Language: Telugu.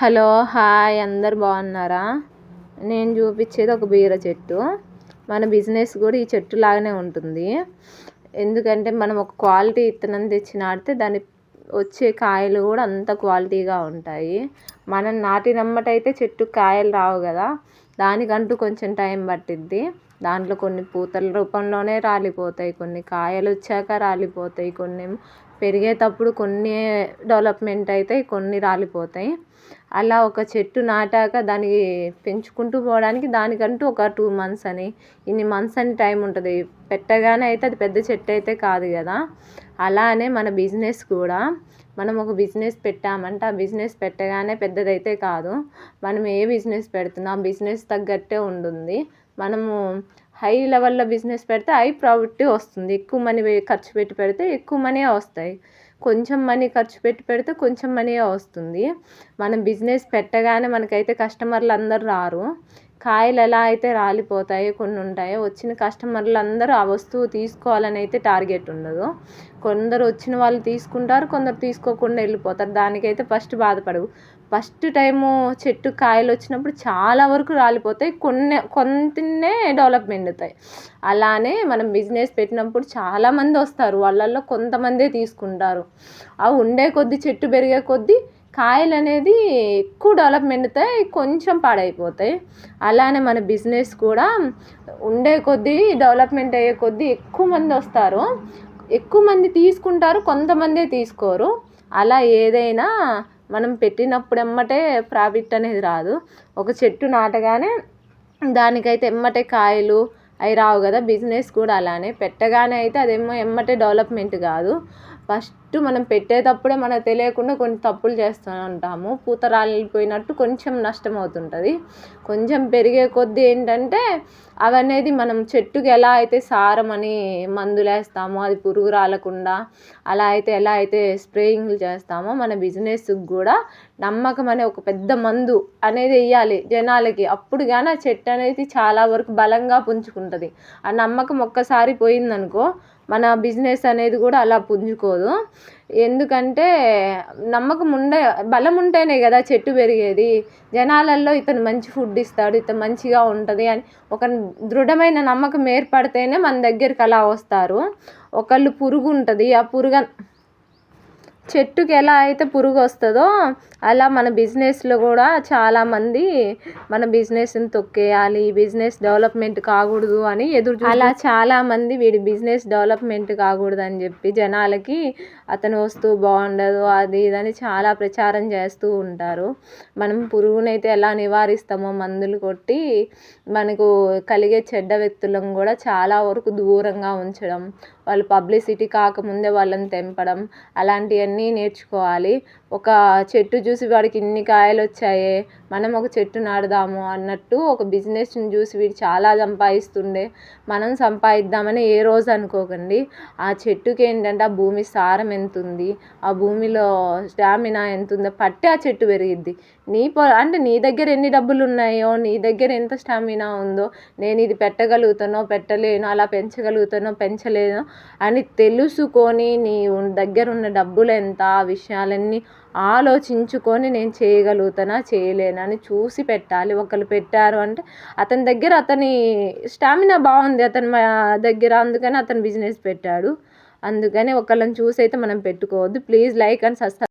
హలో హాయ్ అందరు బాగున్నారా? నేను చూపించేది ఒక బీర చెట్టు. మన బిజినెస్ కూడా ఈ చెట్టు లాగానే ఉంటుంది. ఎందుకంటే మనం ఒక క్వాలిటీ ఇత్తనం తెచ్చి నాటితే దాని వచ్చే కాయలు కూడా అంత క్వాలిటీగా ఉంటాయి. మనం నాటినమ్మటైతే చెట్టు కాయలు రావు కదా. దానికంటూ కొంచెం టైం పట్టిద్ది. దాంట్లో కొన్ని పూతల రూపంలోనే రాలిపోతాయి. కొన్ని కాయలు వచ్చాక రాలిపోతాయి. కొన్ని పెరిగేటప్పుడు కొన్ని డెవలప్మెంట్ అవుతాయి కొన్ని రాలిపోతాయి. అలా ఒక చెట్టు నాటాక దాన్ని పెంచుకుంటూ పోవడానికి దానికంటూ ఒక టూ మంత్స్ అని ఇన్ని మంత్స్ అని టైం ఉంటుంది. పెట్టగానే అయితే అది పెద్ద చెట్టు అయితే కాదు కదా. అలానే మన బిజినెస్ కూడా మనం ఒక బిజినెస్ పెట్టామంటే ఆ బిజినెస్ పెట్టగానే పెద్దదైతే కాదు. మనం ఏ బిజినెస్ పెడుతున్నా ఆ బిజినెస్ తగ్గట్టే ఉంటుంది మనము హై లెవెల్లో బిజినెస్ పెడితే హై ప్రాఫిట్ వస్తుంది. ఎక్కువ మనీ ఖర్చు పెట్టి పెడితే ఎక్కువ మనీ వస్తాయి. కొంచెం మనీ ఖర్చు పెట్టి పెడితే కొంచెం మనీ వస్తుంది. మనం బిజినెస్ పెట్టగానే మనకైతే కస్టమర్లు అందరు రారు. కాయలు ఎలా అయితే రాలిపోతాయో కొన్ని ఉంటాయో వచ్చిన కస్టమర్లు అందరూ ఆ వస్తువు తీసుకోవాలని అయితే టార్గెట్ ఉండదు. కొందరు వచ్చిన వాళ్ళు తీసుకుంటారు కొందరు తీసుకోకుండా వెళ్ళిపోతారు. దానికైతే ఫస్ట్ బాధపడవు. ఫస్ట్ టైము చెట్టు కాయలు వచ్చినప్పుడు చాలా వరకు రాలిపోతాయి. కొన్ని కొంతనే డెవలప్మెంట్ అవుతాయి అలానే మనం బిజినెస్ పెట్టినప్పుడు చాలామంది వస్తారు. వాళ్ళల్లో కొంతమందే తీసుకుంటారు. అవి ఉండే కొద్దీ చెట్టు పెరిగే కొద్దీ కాయలు అనేది ఎక్కువ డెవలప్మెంట్ అవుతాయి కొంచెం పాడైపోతాయి. అలానే మన బిజినెస్ కూడా ఉండే కొద్దీ డెవలప్మెంట్ అయ్యే కొద్దీ ఎక్కువ మంది వస్తారు. ఎక్కువ మంది తీసుకుంటారు కొంతమందే తీసుకోరు. అలా ఏదైనా మనం పెట్టినప్పుడు ఎమ్మటే ప్రాఫిట్ అనేది రాదు. ఒక చెట్టు నాటగానే దానికైతే ఎమ్మటే కాయలు అవి రావు కదా. బిజినెస్ కూడా అలానే పెట్టగానే అయితే అదేమో ఎమ్మటే డెవలప్మెంట్ కాదు. ఫస్ట్ మనం పెట్టేటప్పుడే మనకు తెలియకుండా కొన్ని తప్పులు చేస్తూ ఉంటాము. పూత రాలిపోయినట్టు కొంచెం నష్టం అవుతుంటుంది కొంచెం పెరిగే కొద్దీ ఏంటంటే అవనేది మనం చెట్టుకి ఎలా అయితే సారం అని మందులు వేస్తామో అది పురుగు రాలకుండా అలా అయితే ఎలా అయితే స్ప్రేయింగ్లు చేస్తామో మన బిజినెస్కి కూడా నమ్మకం అనే ఒక పెద్ద మందు అనేది వెయ్యాలి జనాలకి. అప్పుడు కానీ ఆ చెట్టు అనేది చాలా వరకు బలంగా పుంజుకుంటుంది. ఆ నమ్మకం ఒక్కసారి పోయిందనుకో మన బిజినెస్ అనేది కూడా అలా పుంజుకోదు. ఎందుకంటే నమ్మకం ఉండే బలం ఉంటేనే కదా చెట్టు పెరిగేది. జనాలల్లో ఇతను మంచి ఫుడ్ ఇస్తాడు ఇతను మంచిగా ఉంటుంది అని ఒక దృఢమైన నమ్మకం ఏర్పడితేనే మన దగ్గరికి అలా వస్తారు. ఒకళ్ళు పురుగు ఉంటుంది ఆ పురుగు చెట్టుకి ఎలా అయితే పురుగు వస్తుందో అలా మన బిజినెస్లో కూడా చాలామంది మన బిజినెస్ని తొక్కేయాలి ఈ బిజినెస్ డెవలప్మెంట్ కాకూడదు అని ఎదురు అలా చాలామంది వీడి బిజినెస్ డెవలప్మెంట్ కాకూడదు అని చెప్పి జనాలకి అతను వస్తువు బాగుండదు అది ఇది అని చాలా ప్రచారం చేస్తూ ఉంటారు. మనం పురుగునైతే ఎలా నివారిస్తామో మందులు కొట్టి మనకు కలిగే చెడ్డ వ్యక్తులను కూడా చాలా వరకు దూరంగా ఉంచడం వాళ్ళు పబ్లిసిటీ కాకముందే వాళ్ళని తెంపడం అలాంటివన్నీ నేర్చుకోవాలి. ఒక చెట్టు చూసి వాడికి ఇన్ని కాయలు వచ్చాయే మనం ఒక చెట్టు నాటుదాము అన్నట్టు ఒక బిజినెస్ని చూసి వీడు చాలా సంపాదిస్తుండే. మనం సంపాదిద్దామని ఏ రోజు అనుకోకండి. ఆ చెట్టుకి ఏంటంటే ఆ భూమి సారం ఎంత ఉంది ఆ భూమిలో స్టామినా ఎంత ఉందో పట్టి ఆ చెట్టు పెరిగిద్ది. నీ పొ అంటే నీ దగ్గర ఎన్ని డబ్బులు ఉన్నాయో నీ దగ్గర ఎంత స్టామినా ఉందో నేను ఇది పెట్టగలుగుతానో పెట్టలేను అలా పెంచగలుగుతానో పెంచలేను అని తెలుసుకొని నీ దగ్గర ఉన్న డబ్బులు ఎంత ఆ విషయాలన్నీ ఆలోచించుకొని నేను చేయగలుగుతానా చేయలేనా అని చూసి పెట్టాలి. ఒకరు పెట్టారు అంటే అతని దగ్గర అతని స్టామినా బాగుంది అతని దగ్గర అందుకని అతను బిజినెస్ పెట్టాడు. అందుకని ఒకళ్ళని చూసి అయితే మనం పెట్టుకోవద్దు. Please like and subscribe.